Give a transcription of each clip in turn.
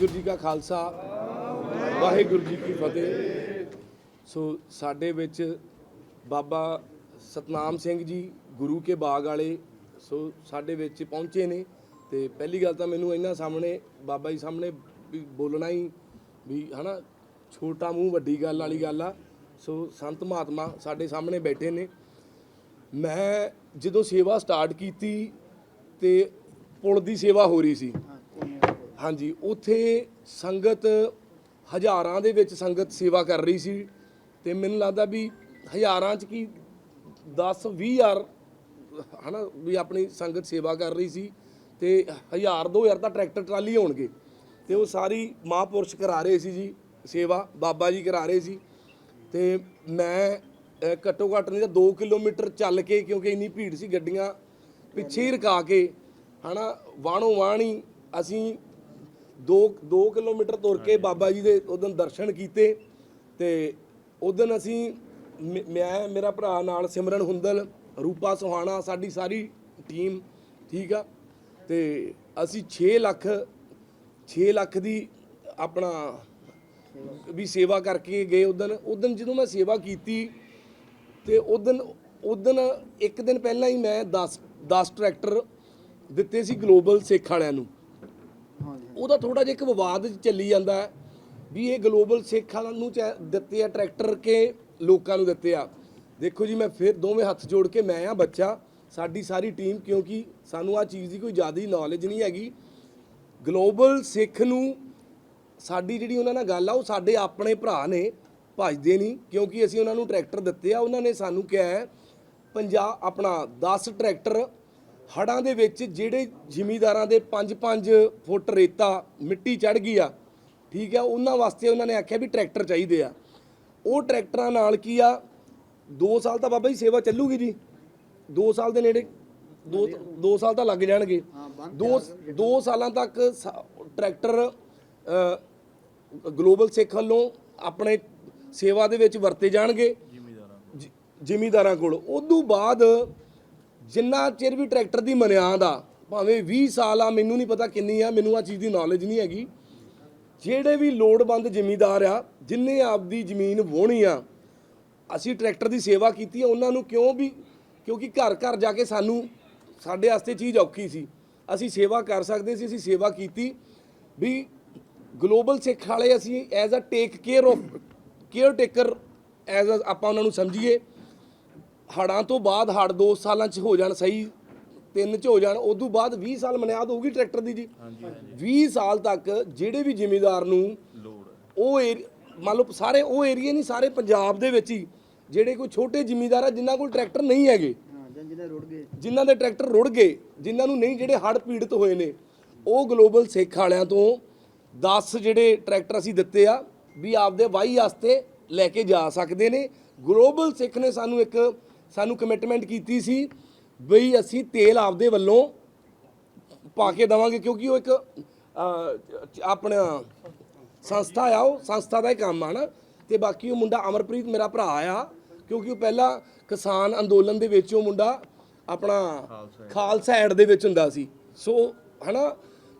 ਵਾਹਿਗੁਰੂ ਜੀ ਕਾ ਖਾਲਸਾ, ਵਾਹਿਗੁਰੂ ਜੀ ਕੀ ਫਤਿਹ। ਸੋ ਸਾਡੇ ਵਿੱਚ ਬਾਬਾ ਸਤਨਾਮ ਸਿੰਘ ਜੀ, ਗੁਰੂ ਕੇ ਬਾਗ ਵਾਲੇ, ਸੋ ਸਾਡੇ ਵਿੱਚ ਪਹੁੰਚੇ ਨੇ। ਤੇ ਪਹਿਲੀ ਗੱਲ ਤਾਂ ਮੈਨੂੰ ਇਹਨਾਂ ਸਾਹਮਣੇ, ਬਾਬਾ ਜੀ ਸਾਹਮਣੇ ਵੀ ਬੋਲਣਾ ਹੀ ਵੀ ਹਨਾ, ਛੋਟਾ ਮੂੰਹ, ਵੱਡੀ ਗੱਲ ਵਾਲੀ ਗੱਲ ਆ। ਸੋ ਸੰਤ ਮਹਾਤਮਾ ਸਾਡੇ ਸਾਹਮਣੇ ਬੈਠੇ ਨੇ। ਮੈਂ ਜਦੋਂ ਸੇਵਾ ਸਟਾਰਟ ਕੀਤੀ ਤੇ ਪੁਲ ਦੀ ਸੇਵਾ ਹੋ ਰਹੀ ਸੀ ਹਾਂਜੀ, ਉੱਥੇ ਸੰਗਤ ਹਜ਼ਾਰਾਂ ਦੇ ਵਿੱਚ ਸੰਗਤ ਸੇਵਾ ਕਰ ਰਹੀ ਸੀ ਤੇ ਮੈਨੂੰ ਲੱਗਦਾ ਵੀ ਹਜ਼ਾਰਾਂ ਚ ਕੀ 10 20 ਹਜ਼ਾਰ, ਹਨਾ, ਵੀ ਆਪਣੀ ਸੰਗਤ ਸੇਵਾ ਕਰ ਰਹੀ ਸੀ ਤੇ ਹਜ਼ਾਰ 2000 ਤਾਂ ਟਰੈਕਟਰ, ਟਰਾਲੀ ਹੋਣਗੇ ਤੇ ਉਹ ਸਾਰੀ ਮਹਾਂਪੁਰਸ਼ ਕਰਾ ਰਹੇ ਸੀ ਜੀ ਸੇਵਾ, ਬਾਬਾ ਜੀ ਕਰਾ ਰਹੇ ਸੀ ਤੇ ਮੈਂ ਘੱਟੋ ਘੱਟ ਨਹੀਂ ਤਾਂ 2 ਕਿਲੋਮੀਟਰ ਚੱਲ ਕੇ, ਕਿਉਂਕਿ ਇੰਨੀ ਭੀੜ ਸੀ ਗੱਡੀਆਂ ਪਿੱਛੇ ਹੀ ਰਕਾ ਕੇ, ਹਨਾ ਵਾਣੋ ਵਾਣੀ ਅਸੀਂ 2 2 ਕਿਲੋਮੀਟਰ ਤੁਰ ਕੇ ਬਾਬਾ ਜੀ ਦੇ ਉਦੋਂ ਦਰਸ਼ਨ ਕੀਤੇ ਤੇ ਉਦੋਂ ਅਸੀਂ ਮ- ਮੈਂ ਮੇਰਾ ਭਰਾ ਨਾਲ ਸਿਮਰਨ ਹੁੰਦਲ ਰੂਪਾ ਸੁਹਾਣਾ ਸਾਡੀ ਸਾਰੀ ਟੀਮ ਠੀਕ ਆ? ਤੇ ਅਸੀਂ 6 ਲੱਖ 6 ਲੱਖ ਦੀ ਆਪਣਾ ਵੀ ਸੇਵਾ ਕਰਕੇ ਗਏ ਉਦੋਂ ਉਦੋਂ ਜਦੋਂ ਮੈਂ ਸੇਵਾ ਕੀਤੀ ਤੇ ਉਦੋਂ ਉਦੋਂ ਇੱਕ ਦਿਨ ਪਹਿਲਾਂ ਹੀ ਮੈਂ 10 10 ਟਰੈਕਟਰ ਦਿੱਤੇ ਸੀ ਗਲੋਬਲ ਸਿੱਖ ਵਾਲਿਆਂ ਨੂੰ। ਉਹਦਾ ਥੋੜਾ ਜਿਹਾ ਇੱਕ ਵਿਵਾਦ ਚੱਲੀ ਜਾਂਦਾ ਹੈ ਵੀ ਇਹ ਗਲੋਬਲ ਸਿੱਖਾਂ ਨੂੰ ਚਾ- ਦਿੱਤੇ ਆ, ਟਰੈਕਟਰ ਕੇ ਲੋਕਾਂ ਨੂੰ ਦਿੱਤੇ ਆ। ਦੇਖੋ ਜੀ, ਮੈਂ ਫਿਰ ਦੋਵੇਂ ਹੱਥ ਜੋੜ ਕੇ ਮੈਂ ਆ ਬੱਚਾ, ਸਾਡੀ ਸਾਰੀ ਟੀਮ, ਕਿਉਂਕਿ ਸਾਨੂੰ ਆ ਚੀਜ਼ ਦੀ ਕੋਈ ਜ਼ਿਆਦਾ ਨੌਲੇਜ ਨਹੀਂ ਹੈਗੀ। ਗਲੋਬਲ ਸਿੱਖ ਨੂੰ ਸਾਡੀ ਜਿਹੜੀ ਉਹਨਾਂ ਨਾਲ ਗੱਲ ਆ, ਉਹ ਸਾਡੇ ਆਪਣੇ ਭਰਾ ਨੇ ਭਜਦੇ ਨਹੀਂ, ਕਿਉਂਕਿ ਅਸੀਂ ਉਹਨਾਂ ਨੂੰ ਟਰੈਕਟਰ ਦਿੱਤੇ ਆ। ਉਹਨਾਂ ਨੇ ਸਾਨੂੰ ਕਿਹਾ ਹੈ ਪੰਜਾਹ ਆਪਣਾ 10 ਟਰੈਕਟਰ ਹੜਾਂ ਦੇ ਵਿੱਚ ਜਿਹੜੇ ਜ਼ਿਮੀਦਾਰਾਂ ਦੇ 5-5 ਫੁੱਟ ਰੇਤਾ ਮਿੱਟੀ ਚੜ ਗਈ ਆ ਠੀਕ ਆ ਉਹਨਾਂ ਵਾਸਤੇ ਉਹਨਾਂ ਨੇ ਆਖਿਆ ਵੀ ਟਰੈਕਟਰ ਚਾਹੀਦੇ ਆ। ਉਹ ਟਰੈਕਟਰਾਂ ਨਾਲ ਕੀ ਆ 2 ਸਾਲ ਤਾਂ ਬਾਬਾ ਜੀ ਸੇਵਾ ਚੱਲੂਗੀ ਜੀ। 2 ਸਾਲ ਦੇ ਨੇੜੇ 2 2 ਸਾਲ ਤਾਂ ਲੱਗ ਜਾਣਗੇ। 2 2 ਸਾਲਾਂ ਤੱਕ ਟਰੈਕਟਰ ਅ, ਗਲੋਬਲ ਸਿੱਖ ਵੱਲੋਂ ਆਪਣੇ ਸੇਵਾ ਦੇ ਵਿੱਚ ਵਰਤੇ ਜਾਣਗੇ। ਜ਼ਿਮੀਦਾਰਾਂ ਜ਼ਿਮੀਦਾਰਾਂ ਕੋਲ। ਉਦੋਂ ਬਾਅਦ ਜਿੰਨਾ ਚਿਰ ਵੀ ਟਰੈਕਟਰ ਦੀ ਮਨਿਆਦ ਆ ਭਾਵੇਂ 20 ਸਾਲ ਆ, ਮੈਨੂੰ ਨਹੀਂ ਪਤਾ ਕਿੰਨੀ ਆ, ਮੈਨੂੰ ਆ ਚੀਜ਼ ਦੀ ਨੌਲੇਜ ਨਹੀਂ ਹੈਗੀ। ਜਿਹੜੇ ਵੀ ਲੋੜਵੰਦ ਜ਼ਿਮੀਦਾਰ ਆ ਜਿਨਨੇ ਆਪਦੀ ਜ਼ਮੀਨ ਵਾਹੁਣੀ ਆ, ਅਸੀਂ ਟਰੈਕਟਰ ਦੀ ਸੇਵਾ ਕੀਤੀ ਆ, ਉਹਨਾਂ ਨੂੰ ਕਿਉਂ ਵੀ, ਕਿਉਂਕਿ ਘਰ ਘਰ ਜਾ ਕੇ ਸਾਨੂੰ, ਸਾਡੇ ਵਾਸਤੇ ਚੀਜ਼ ਔਖੀ ਸੀ। ਅਸੀਂ ਸੇਵਾ ਕਰ ਸਕਦੇ ਸੀ, ਅਸੀਂ ਸੇਵਾ ਕੀਤੀ। ਵੀ ਗਲੋਬਲ ਸਿੱਖ ਵਾਲੇ ਅਸੀਂ as a take care of caretaker as a ਆਪਾਂ ਉਹਨਾਂ ਨੂੰ ਸਮਝੀਏ ਹੜਾਂ ਤੋਂ ਬਾਅਦ ਹੜ 2 ਸਾਲਾਂ ਚ ਹੋ ਜਾਣ ਸਹੀ ਤਿੰਨ ਚ ਹੋ ਜਾਣ ਉਦੋਂ ਬਾਅਦ 20 ਸਾਲ ਮਨਿਆਦ ਹੋਊਗੀ ਟਰੈਕਟਰ ਦੀ ਜੀ। 20 ਸਾਲ ਤੱਕ ਜਿਹੜੇ ਵੀ ਜ਼ਿਮੀਦਾਰ ਨੂੰ ਉਹ ਮੰਨ ਲਓ ਸਾਰੇ ਉਹ ਏਰੀਏ ਨਹੀਂ ਸਾਰੇ ਪੰਜਾਬ ਦੇ ਵਿੱਚ ਹੀ ਜਿਹੜੇ ਕੋਈ ਛੋਟੇ ਜ਼ਿਮੀਦਾਰ ਆ ਜਿਨ੍ਹਾਂ ਕੋਲ ਟਰੈਕਟਰ ਨਹੀਂ ਹੈਗੇ ਜਿਨ੍ਹਾਂ ਦੇ ਟਰੈਕਟਰ ਰੁੜ ਗਏ ਜਿਨ੍ਹਾਂ ਨੂੰ ਨਹੀਂ ਜਿਹੜੇ ਹੜ੍ਹ ਪੀੜਤ ਹੋਏ ਨੇ ਉਹ ਗਲੋਬਲ ਸਿੱਖ ਵਾਲਿਆਂ ਤੋਂ 10 ਜਿਹੜੇ ਟਰੈਕਟਰ ਅਸੀਂ ਦਿੱਤੇ ਆ ਵੀ ਆਪਦੇ ਵਾਹੀ ਵਾਸਤੇ ਲੈ ਕੇ ਜਾ ਸਕਦੇ ਨੇ। ਗਲੋਬਲ ਸਿੱਖ ਨੇ ਸਾਨੂੰ ਇੱਕ ਸਾਨੂੰ ਕਮਿਟਮੈਂਟ ਕੀਤੀ ਸੀ ਬਈ ਅਸੀਂ ਤੇਲ ਆਪਦੇ ਵੱਲੋਂ ਪਾ ਕੇ ਦਵਾਂਗੇ ਕਿਉਂਕਿ ਉਹ ਇੱਕ ਅਹ, ਆਪਣਾ ਸੰਸਥਾ ਆ ਉਹ ਸੰਸਥਾ ਦਾ ਹੀ ਕੰਮ ਆ ਨਾ। ਤੇ ਬਾਕੀ ਉਹ ਮੁੰਡਾ ਅਮਰਪ੍ਰੀਤ ਮੇਰਾ ਭਰਾ ਆ ਕਿਉਂਕਿ ਉਹ ਪਹਿਲਾਂ ਕਿਸਾਨ ਅੰਦੋਲਨ ਦੇ ਵਿੱਚ ਉਹ ਮੁੰਡਾ ਆਪਣਾ ਖਾਲਸਾ ਐਡ ਦੇ ਵਿੱਚ ਹੁੰਦਾ ਸੀ। ਸੋ ਹਨਾ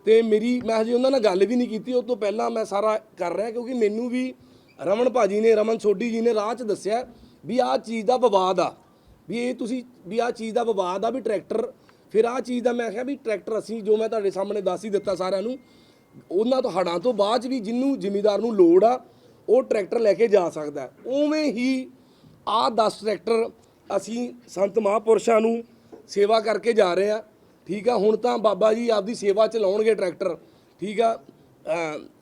ਤੇ ਮੇਰੀ ਮੈਂ ਹਜੇ ਉਹਨਾਂ ਨਾਲ ਗੱਲ ਵੀ ਨਹੀਂ ਕੀਤੀ ਉਹ ਤੋਂ ਪਹਿਲਾਂ ਮੈਂ ਸਾਰਾ ਕਰ ਰਿਹਾ ਕਿਉਂਕਿ ਮੈਨੂੰ ਵੀ ਰਮਨ ਭਾਜੀ ਨੇ ਰਮਨ ਸੋਢੀ ਜੀ ਨੇ ਰਾਹ 'ਚ ਦੱਸਿਆ ਵੀ ਆਹ ਚੀਜ਼ ਦਾ ਵਿਵਾਦ ਆ। ਵੀ ਇਹ ਤੁਸੀਂ ਵੀ ਆਹ ਚੀਜ਼ ਦਾ ਵਿਵਾਦ ਆ ਵੀ ਟਰੈਕਟਰ, ਫਿਰ ਆਹ ਚੀਜ਼ ਦਾ ਮੈਂ ਕਿਹਾ ਵੀ ਟਰੈਕਟਰ ਅਸੀਂ ਜੋ ਮੈਂ ਤੁਹਾਡੇ ਸਾਹਮਣੇ ਦੱਸ ਹੀ ਦਿੱਤਾ ਸਾਰਿਆਂ ਨੂੰ, ਉਹਨਾਂ ਤੋਂ ਹੜਾਂ ਤੋਂ ਬਾਅਦ 'ਚ ਵੀ ਜਿੰਨੂੰ ਜ਼ਿਮੀਦਾਰ ਨੂੰ ਲੋੜ ਆ, ਉਹ ਟਰੈਕਟਰ ਲੈ ਕੇ ਜਾ ਸਕਦਾ ਉਵੇਂ ਹੀ ਆਹ 10 ਟਰੈਕਟਰ ਅਸੀਂ ਸੰਤ ਮਹਾਂਪੁਰਸ਼ਾਂ ਨੂੰ ਸੇਵਾ ਕਰਕੇ ਜਾ ਰਹੇ ਆ। ਠੀਕ ਆ, ਹੁਣ ਤਾਂ ਬਾਬਾ ਜੀ ਆਪਦੀ ਸੇਵਾ ਚਲਾਉਣਗੇ ਟਰੈਕਟਰ, ਠੀਕ ਆ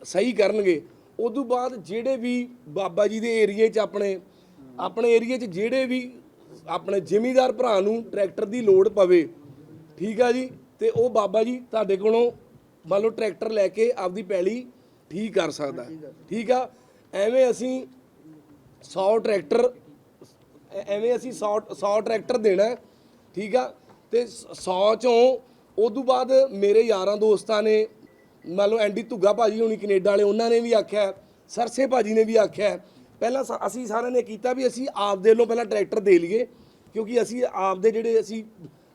ਸਹੀ ਕਰਨਗੇ। ਉਦੋਂ ਬਾਅਦ ਜਿਹੜੇ ਵੀ ਬਾਬਾ ਜੀ ਦੇ ਏਰੀਏ 'ਚ ਆਪਣੇ ਆਪਣੇ ਏਰੀਏ 'ਚ ਜਿਹੜੇ ਵੀ ਆਪਣੇ ਜ਼ਿਮੀਦਾਰ ਭਰਾ ਨੂੰ ਟਰੈਕਟਰ ਦੀ ਲੋੜ ਪਵੇ। ਠੀਕ ਆ ਜੀ? ਤੇ ਉਹ ਬਾਬਾ ਜੀ ਤੁਹਾਡੇ ਕੋਲੋਂ ਮੰਨ ਲਓ ਟਰੈਕਟਰ ਲੈ ਕੇ ਆਪਦੀ ਪੈਲੀ ਠੀਕ ਕਰ ਸਕਦਾ। ਠੀਕ ਆ? ਐਵੇਂ ਅਸੀਂ 100 ਟਰੈਕਟਰ ਐਵੇਂ ਅਸੀਂ 100 100 ਟਰੈਕਟਰ ਦੇਣਾ। ਠੀਕ ਆ? ਤੇ 100 ਚੋਂ ਉਦੋਂ ਬਾਅਦ ਮੇਰੇ ਯਾਰਾਂ ਦੋਸਤਾਂ ਨੇ, ਮੰਨ ਲਓ ਐਂਡੀ ਧੁੱਗਾ ਭਾਜੀ ਹੋਣੀ ਕੈਨੇਡਾ ਵਾਲੇ, ਉਹਨਾਂ ਨੇ ਵੀ ਆਖਿਆ, ਸਰਸੇ ਭਾਜੀ ਨੇ ਵੀ ਆਖਿਆ। ਪਹਿਲਾਂ ਸਾ- ਅਸੀਂ ਸਾਰਿਆਂ ਨੇ ਕੀਤਾ ਵੀ ਅਸੀਂ ਆਪ ਦੇ ਵੱਲੋਂ ਪਹਿਲਾਂ ਟਰੈਕਟਰ ਦੇ ਲਈਏ। ਕਿਉਂਕਿ ਅਸੀਂ ਆਪਦੇ ਜਿਹੜੇ ਅਸੀਂ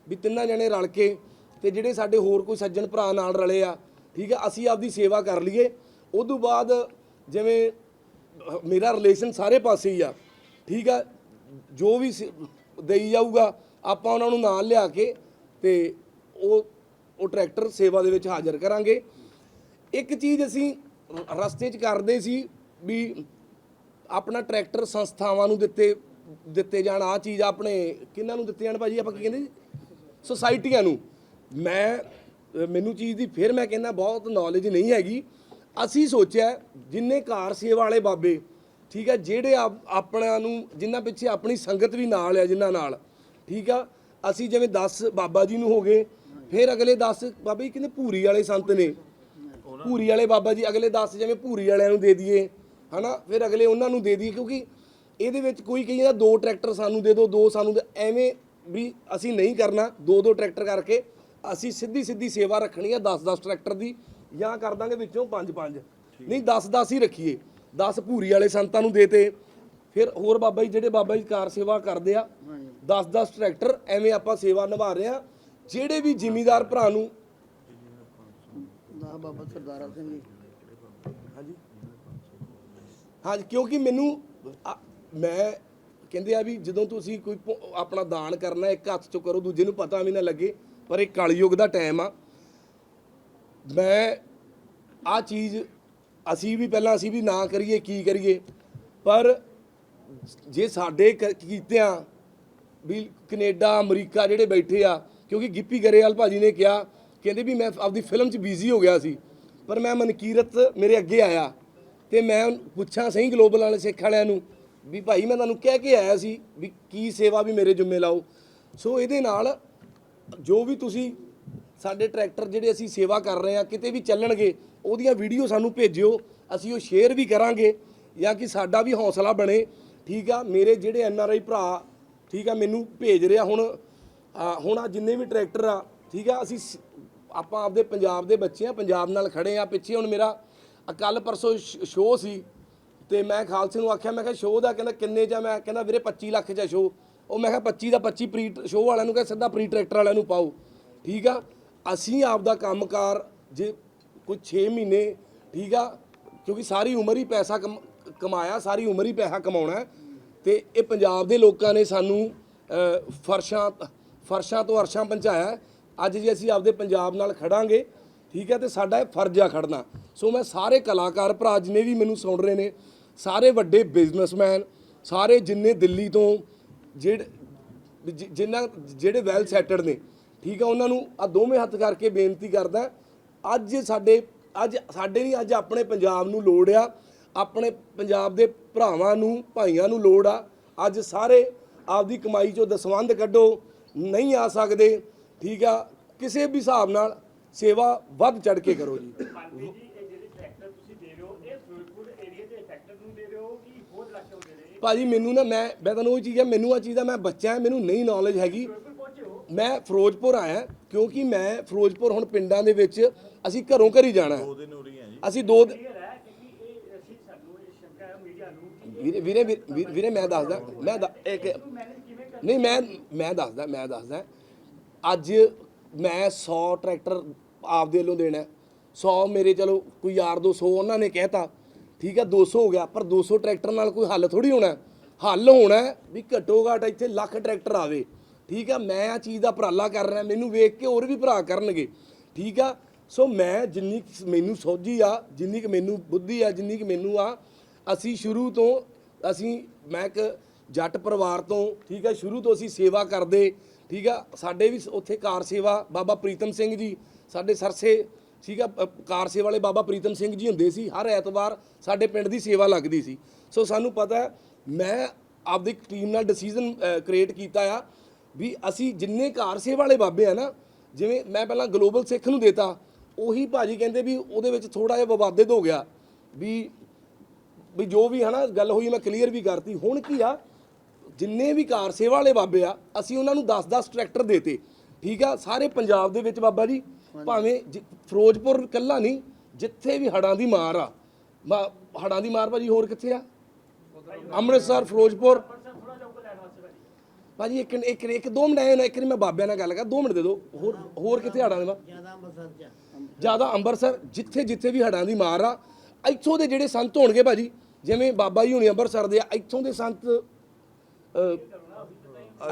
ਵੀ ਤਿੰਨਾਂ ਜਣੇ ਰਲ ਕੇ ਤੇ ਜਿਹੜੇ ਸਾਡੇ ਹੋਰ ਕੋਈ ਸੱਜਣ ਭਰਾ ਨਾਲ ਰਲੇ ਆ, ਠੀਕ ਆ, ਅਸੀਂ ਆਪਦੀ ਸੇਵਾ ਕਰ ਲਈਏ। ਉਸ ਤੋਂ ਬਾਅਦ ਜਿਵੇਂ, ਮੇਰਾ ਰਿਲੇਸ਼ਨ ਸਾਰੇ ਪਾਸੇ ਹੀ ਆ, ਠੀਕ ਆ, ਜੋ ਵੀ ਸ- ਦੇਈ ਜਾਊਗਾ, ਆਪਾਂ ਉਹਨਾਂ ਨੂੰ ਨਾਲ ਲਿਆ ਕੇ ਤੇ ਉਹ ਉਹ ਟਰੈਕਟਰ ਸੇਵਾ ਦੇ ਵਿੱਚ ਹਾਜ਼ਰ ਕਰਾਂਗੇ। ਇੱਕ ਚੀਜ਼ ਅਸੀਂ ਰਸਤੇ 'ਚ ਕਰਦੇ ਸੀ ਵੀ ਆਪਣਾ ਟਰੈਕਟਰ ਸੰਸਥਾਵਾਂ ਨੂੰ ਦਿੱਤੇ ਦਿੱਤੇ ਜਾਣ ਆ ਚੀਜ਼ ਆਪਣੇ ਕਿਹਨਾਂ ਨੂੰ ਦਿੱਤੇ ਜਾਣ ਭਾਜੀ? ਆਪਾਂ ਕੀ ਕਹਿੰਦੇ ਜੀ? ਸੁਸਾਇਟੀਆਂ ਨੂੰ। ਮੈਂ, ਮੈਨੂੰ ਚੀਜ਼ ਦੀ ਫਿਰ ਮੈਂ ਕਹਿੰਦਾ ਬਹੁਤ ਨੌਲੇਜ ਨਹੀਂ ਹੈਗੀ। ਅਸੀਂ ਸੋਚਿਆ ਜਿੰਨੇ ਕਾਰ ਸੇਵਾ ਵਾਲੇ ਬਾਬੇ, ਠੀਕ ਹੈ ਜਿਹੜੇ ਆਪ- ਆਪਣਿਆਂ ਨੂੰ ਜਿਨ੍ਹਾਂ ਪਿੱਛੇ ਆਪਣੀ ਸੰਗਤ ਵੀ ਨਾਲ ਹੈ ਜਿਨ੍ਹਾਂ ਨਾਲ, ਠੀਕ ਆ, ਅਸੀਂ ਜਿਵੇਂ 10 ਬਾਬਾ ਜੀ ਨੂੰ ਹੋ ਗਏ, ਫਿਰ ਅਗਲੇ 10 ਬਾਬਾ ਜੀ ਕਹਿੰਦੇ ਭੂਰੀ ਵਾਲੇ ਸੰਤ ਨੇ। ਭੂਰੀ ਵਾਲੇ ਬਾਬਾ ਜੀ ਅਗਲੇ 10 ਜਿਵੇਂ ਭੂਰੀ ਵਾਲਿਆਂ ਨੂੰ ਦੇ ਦਈਏ, ਹਨਾ, ਫਿਰ ਅਗਲੇ ਉਹਨਾਂ ਨੂੰ ਦੇ ਦਈਏ, ਕਿਉਂਕਿ ਇਹਦੇ ਵਿੱਚ ਕੋਈ ਕਹੀ ਜਾਂਦਾ ਦੋ ਟਰੈਕਟਰ ਸਾਨੂੰ ਦੇ ਦਿਓ ਦੋ ਸਾਨੂੰ ਦੇ ਐਵੇਂ ਵੀ ਅਸੀਂ ਨਹੀਂ ਕਰਨਾ ਦੋ ਦੋ ਟਰੈਕਟਰ ਕਰਕੇ ਅਸੀਂ ਸਿੱਧੀ ਸਿੱਧੀ ਸੇਵਾ ਰੱਖਣੀ ਆ 10 10 ਟਰੈਕਟਰ ਦੀ ਜਾਂ ਕਰ ਦਾਂਗੇ ਵਿੱਚੋਂ 5 5 ਨਹੀਂ 10 10 ਹੀ ਰੱਖੀਏ। 10 ਭੂਰੀ ਵਾਲੇ ਸੰਤਾਂ ਨੂੰ ਦੇਤੇ ਫਿਰ ਹੋਰ ਬਾਬਾ ਜੀ ਜਿਹੜੇ ਬਾਬਾ ਜੀ ਕਾਰ ਸੇਵਾ ਕਰਦੇ ਆ 10 10 ਟਰੈਕਟਰ ਐਵੇਂ ਆਪਾਂ ਸੇਵਾ ਨਿਭਾ ਰਹੇ ਆ। ਜਿਹੜੇ ਵੀ ਜ਼ਿਮੀਦਾਰ ਭਰਾ ਨੂੰ ਨਾ ਬਾਬਾ ਸਰਦਾਰਾ ਸਿੰਘ ਜੀ। ਹਾਂਜੀ। ਹਾਂਜੀ ਕਿਉਂਕਿ ਮੈਨੂੰ ਮੈਂ ਕਹਿੰਦੇ ਆ ਵੀ ਜਦੋਂ ਤੁਸੀਂ ਕੋਈ ਭੁ- ਆਪਣਾ ਦਾਨ ਕਰਨਾ, ਇੱਕ ਹੱਥ ਚੋਂ ਕਰੋ, ਦੂਜੇ ਨੂੰ ਪਤਾ ਵੀ ਨਾ ਲੱਗੇ, ਪਰ ਇਹ ਕਲਯੁਗ ਦਾ ਟਾਈਮ ਆ। ਮੈਂ ਆ ਚੀਜ਼ ਅਸੀਂ ਵੀ ਪਹਿਲਾਂ ਅਸੀਂ ਵੀ ਨਾ ਕਰੀਏ, ਕੀ ਕਰੀਏ? ਪਰ ਜੇ ਸਾਡੇ ਕ- ਕੀਤਿਆਂ ਵੀ ਕੈਨੇਡਾ, ਅਮਰੀਕਾ ਜਿਹੜੇ ਬੈਠੇ ਆ, ਕਿਉਂਕਿ ਗਿੱਪੀ ਗਰੇਵਾਲ ਭਾਜੀ ਨੇ ਕਿਹਾ, ਕਹਿੰਦੇ ਵੀ ਮੈਂ ਆਪਦੀ ਫਿਲਮ 'ਚ ਬਿਜ਼ੀ ਹੋ ਗਿਆ ਸੀ, ਪਰ ਮੈਂ ਮਨਕੀਰਤ ਮੇਰੇ ਅੱਗੇ ਆਇਆ, ਤੇ ਮੈਂ ਉਹਨੂੰ ਪੁੱਛਾਂ ਸਹੀ ਗਲੋਬਲ ਵਾਲੇ ਸਿੱਖ ਵਾਲਿਆਂ ਨੂੰ ਵੀ ਭਾਈ ਮੈਂ ਤੁਹਾਨੂੰ ਕਹਿ ਕੇ ਆਇਆ ਸੀ ਵੀ ਕੀ ਸੇਵਾ ਵੀ ਮੇਰੇ ਜੁੰਮੇ ਲਾਓ। ਸੋ ਇਹਦੇ ਨਾਲ ਜੋ ਵੀ ਤੁਸੀਂ ਸਾਡੇ ਟਰੈਕਟਰ ਜਿਹੜੇ ਅਸੀਂ ਸੇਵਾ ਕਰ ਰਹੇ ਆ ਕਿਤੇ ਵੀ ਚੱਲਣਗੇ, ਉਹਦੀਆਂ ਵੀਡੀਓ ਸਾਨੂੰ ਭੇਜਿਓ, ਅਸੀਂ ਉਹ ਸ਼ੇਅਰ ਵੀ ਕਰਾਂਗੇ ਜਾਂ ਕਿ ਸਾਡਾ ਵੀ ਹੌਸਲਾ ਬਣੇ। ਠੀਕ ਆ, ਮੇਰੇ ਜਿਹੜੇ ਐਨ ਆਰ ਆਈ ਭਰਾ, ਠੀਕ ਆ, ਮੈਨੂੰ ਭੇਜ ਰਿਹਾ ਹੁਣ ਹੁਣ ਆ ਜਿੰਨੇ ਵੀ ਟਰੈਕਟਰ ਆ, ਠੀਕ ਆ, ਅਸੀਂ ਸ- ਆਪਾਂ ਆਪਦੇ ਪੰਜਾਬ ਦੇ ਬੱਚੇ ਆ, ਪੰਜਾਬ ਨਾਲ ਖੜੇ ਆ, ਪਿੱਛੇ ਹੁਣ ਮੇਰਾ ਕੱਲ ਪਰਸੋਂ ਸ਼ੋਅ ਸੀ ਤੇ ਮੈਂ ਖਾਲਸੇ ਨੂੰ ਆਖਿਆ, ਮੈਂ ਕਿਹਾ ਸ਼ੋਅ ਦਾ ਕਹਿੰਦਾ ਕਿੰਨੇ ਚ ਮੈਂ ਕਹਿੰਦਾ ਵੀਰੇ 25 ਲੱਖ ਚ ਸ਼ੋਅ ਉਹ ਮੈਂ ਕਿਹਾ 25 ਦਾ 25 ਪ੍ਰੀ ਸ਼ੋਅ ਵਾਲਿਆਂ ਨੂੰ ਕਿਹਾ, ਸਿੱਧਾ ਪ੍ਰੀ ਟਰੈਕਟਰ ਵਾਲਿਆਂ ਨੂੰ ਪਾਓ। ਠੀਕ ਆ? ਅਸੀਂ ਆਪਦਾ ਕੰਮਕਾਰ ਜੇ ਕੋਈ 6 ਮਹੀਨੇ, ਠੀਕ ਆ? ਕਿਉਂਕਿ ਸਾਰੀ ਉਮਰ ਹੀ ਪੈਸਾ ਕਮ- ਕਮਾਇਆ, ਸਾਰੀ ਉਮਰ ਹੀ ਪੈਸਾ ਕਮਾਉਣਾ ਹੈ। ਤੇ ਇਹ ਪੰਜਾਬ ਦੇ ਲੋਕਾਂ ਨੇ ਸਾਨੂੰ ਫਰਸ਼ਾਂ ਫਰਸ਼ਾਂ ਤੋਂ ਅਰਸ਼ਾਂ ਪਹੁੰਚਾਇਆ ਅੱਜ ਜੇ ਅਸੀਂ ਆਪਦੇ ਪੰਜਾਬ ਨਾਲ ਖੜਾਂਗੇ, ਠੀਕ ਹੈ ਤੇ ਸਾਡਾ ਇਹ ਫਰਜ਼ ਆ ਖੜਨਾ। ਸੋ ਮੈਂ ਸਾਰੇ ਕਲਾਕਾਰ ਭਰਾ ਜਿਨੇ ਵੀ ਮੈਨੂੰ ਸੁਣ ਰਹੇ ਨੇ ਸਾਰੇ ਵੱਡੇ ਬਿਜ਼ਨਸਮੈਨ ਸਾਰੇ ਜਿੰਨੇ ਦਿੱਲੀ ਤੋਂ ਜਿਹੜੇ, ਜਿ- ਜਿਨ੍ਹਾਂ ਜਿਹੜੇ ਵੈਲ ਸੈਟਡ ਨੇ, ਠੀਕ ਆ, ਉਹਨਾਂ ਨੂੰ ਆ ਦੋਵੇਂ ਹੱਥ ਕਰਕੇ ਬੇਨਤੀ ਕਰਦਾ, ਅੱਜ ਸਾਡੇ ਅੱਜ ਸਾਡੇ ਨਹੀਂ ਅੱਜ ਆਪਣੇ ਪੰਜਾਬ ਨੂੰ ਲੋੜ ਆ, ਆਪਣੇ ਪੰਜਾਬ ਦੇ ਭਰਾਵਾਂ ਨੂੰ, ਭਾਈਆਂ ਨੂੰ ਲੋੜ ਆ, ਅੱਜ ਸਾਰੇ ਆਪਦੀ ਕਮਾਈ ਚੋਂ ਦਸਵੰਧ ਕੱਢੋ, ਨਹੀਂ ਆ ਸਕਦੇ, ਠੀਕ ਆ, ਕਿਸੇ ਵੀ ਹਿਸਾਬ ਨਾਲ ਸੇਵਾ ਵੱਧ ਚੜ ਕੇ ਕਰੋ ਜੀ ਪਾਂਡੇ ਜੀ ਇਹ ਜਿਹੜੇ ਟਰੈਕਟਰ ਤੁਸੀਂ ਦੇ ਰਹੇ ਹੋ ਇਹ ਫਿਰੋਜ਼ਪੁਰ ਏਰੀਆ ਦੇ ਟਰੈਕਟਰ ਨੂੰ ਦੇ ਰਹੇ ਹੋ ਕਿ ਹੋਰ ਇਲਾਕੇ ਨੂੰ ਦੇ ਰਹੇ ਹੋ ਭਾਜੀ ਮੈਨੂੰ ਨਾ ਮੈਂ ਮੈਂ ਤੁਹਾਨੂੰ ਉਹ ਚੀਜ਼ ਆ ਮੈਨੂੰ ਆ ਚੀਜ਼ ਦਾ ਮੈਂ ਬੱਚਾ ਹਾਂ ਮੈਨੂੰ ਨਹੀਂ ਨੌਲੇਜ ਹੈਗੀ ਮੈਂ ਫਿਰੋਜ਼ਪੁਰ ਆਇਆ ਕਿਉਂਕਿ ਮੈਂ ਫਿਰੋਜ਼ਪੁਰ ਹੁਣ ਪਿੰਡਾਂ ਦੇ ਵਿੱਚ ਅਸੀਂ ਘਰੋਂ ਘਰੀ ਜਾਣਾ ਹੈ। ਅਸੀਂ ਦੋ ਦਿ- ਕਲੀਅਰ ਹੈ ਕਿ ਇਹ ਅਸੀਂ ਹੈ ਕਿ ਵੀਰੇ ਵੀਰੇ ਵੀਰੇ- ਮੈਂ ਦੱਸਦਾ ਮੈਂ ਦ- ਇੱਕ ਨਹੀਂ ਮੈਂ ਮੈਂ ਦੱਸਦਾ ਮੈਂ ਦੱਸਦਾ ਅੱਜ ਮੈਂ 100 ਟਰੈਕਟਰ ਆਪਦੇ ਵੱਲੋਂ ਦੇਣਾ ਹੈ। 100 ਮੇਰੇ ਚਲੋ ਕੋਈ ਯਾਰ 200 ਉਹਨਾਂ ਨੇ ਕਹਿਤਾ ਠੀਕ ਹੈ 200 ਹੋ ਗਿਆ, ਪਰ 200 ਟਰੈਕਟਰ ਨਾਲ ਕੋਈ ਹੱਲ ਥੋੜੀ ਹੋਣਾ ਹੱਲ ਹੋਣਾ ਵੀ ਘੱਟੋ ਘੱਟ ਇੱਥੇ ਲੱਖ ਟਰੈਕਟਰ ਆਵੇ। ਠੀਕ ਆ ਮੈਂ ਆ ਚੀਜ਼ ਦਾ ਉਪਰਾਲਾ ਕਰ ਰਿਹਾ, ਮੈਨੂੰ ਵੇਖ ਕੇ ਹੋਰ ਵੀ ਭਰਾ ਕਰਨਗੇ। ਠੀਕ ਆ ਸੋ ਮੈਂ ਜਿੰਨੀ ਕੁ ਮੈਨੂੰ ਸੋਝੀ ਆ, ਜਿੰਨੀ ਕਿ ਮੈਨੂੰ ਬੁੱਧੀ ਆ, ਜਿੰਨੀ ਕਿ ਮੈਨੂੰ ਆ, ਅਸੀਂ ਸ਼ੁਰੂ ਤੋਂ, ਅਸੀਂ ਮੈਂ ਇੱਕ ਜੱਟ ਪਰਿਵਾਰ ਤੋਂ, ਠੀਕ ਆ ਸ਼ੁਰੂ ਤੋਂ ਅਸੀਂ ਸੇਵਾ ਕਰਦੇ। ਠੀਕ ਆ ਸਾਡੇ ਵੀ ਉੱਥੇ ਕਾਰ ਸੇਵਾ, ਬਾਬਾ ਪ੍ਰੀਤਮ ਸਿੰਘ ਜੀ, ਸਾਡੇ ਸਰਸੇ ਠੀਕ ਆ ਕਾਰ ਸੇਵਾ ਵਾਲੇ ਬਾਬਾ ਪ੍ਰੀਤਮ ਸਿੰਘ ਜੀ ਹੁੰਦੇ ਸੀ, ਹਰ ਐਤਵਾਰ ਸਾਡੇ ਪਿੰਡ ਦੀ ਸੇਵਾ ਲੱਗਦੀ ਸੀ। ਸੋ ਸਾਨੂੰ ਪਤਾ ਹੈ, ਮੈਂ ਆਪਦੀ ਟੀਮ ਨਾਲ ਡਿਸੀਜਨ ਕ੍ਰੀਏਟ ਕੀਤਾ ਆ ਵੀ ਅਸੀਂ ਜਿੰਨੇ ਕਾਰ ਸੇਵਾ ਵਾਲੇ ਬਾਬੇ ਆ ਨਾ, ਜਿਵੇਂ ਮੈਂ ਪਹਿਲਾਂ ਗਲੋਬਲ ਸਿੱਖ ਨੂੰ ਦੇਤਾ, ਉਹੀ ਭਾਜੀ ਕਹਿੰਦੇ ਵੀ ਉਹਦੇ ਵਿੱਚ ਥੋੜਾ ਜਿਹਾ ਵਿਵਾਦਿਤ ਹੋ ਗਿਆ ਵੀ ਵੀ ਜੋ ਵੀ ਹਨਾ, ਗੱਲ ਹੋਈ ਮੈਂ ਕਲੀਅਰ ਵੀ ਕਰਤੀ। ਹੁਣ ਕੀ ਆ, ਜਿੰਨੇ ਵੀ ਕਾਰ ਸੇਵਾ ਵਾਲੇ ਬਾਬੇ ਆ, ਅਸੀਂ ਉਹਨਾਂ ਨੂੰ 10-10 ਟਰੈਕਟਰ ਦੇਤੇ। ਠੀਕ ਆ, ਸਾਰੇ ਪੰਜਾਬ ਦੇ ਵਿੱਚ ਬਾਬਾ ਜੀ ਭਾਵੇਂ ਜਿ- ਫਿਰੋਜ਼ਪੁਰ ਕੱਲਾ ਨਹੀਂ ਜਿੱਥੇ ਵੀ ਹੜਾਂ ਦੀ ਮਾਰ ਆ। ਮਾ- ਹੜਾਂ ਦੀ ਮਾਰ ਭਾਜੀ ਹੋਰ ਕਿੱਥੇ ਆ? ਅੰਮ੍ਰਿਤਸਰ ਫਿਰੋਜ਼ਪੁਰ। ਭਾਜੀ ਇੱਕ ਇੱਕ ਇੱਕ ਦੋ ਮਿੰਟ ਆਏ ਨਾ ਇੱਕ ਮੈਂ ਬਾਬਿਆਂ ਨਾਲ ਗੱਲ ਕਰ। ਦੋ ਮਿੰਟ ਦੇ ਦਿਓ। ਹੋਰ ਹੋਰ ਕਿੱਥੇ ਹੜਾਂ ਦੇ ਮਾਰ? ਜ਼ਿਆਦਾ ਅੰਮ੍ਰਿਤਸਰ ਚ ਜ਼ਿਆਦਾ ਅੰਮ੍ਰਿਤਸਰ ਜਿੱਥੇ ਜਿੱਥੇ ਵੀ ਹੜਾਂ ਦੀ ਮਾਰ ਆ। ਇੱਥੋਂ ਦੇ ਜਿਹੜੇ ਸੰਤ ਹੋਣਗੇ ਭਾਜੀ ਜਿਵੇਂ ਬਾਬਾ ਜੀ ਹੁਣੀ ਅੰਮ੍ਰਿਤਸਰ ਦੇ ਆ ਇੱਥੋਂ ਦੇ ਸੰਤ ਅਹ,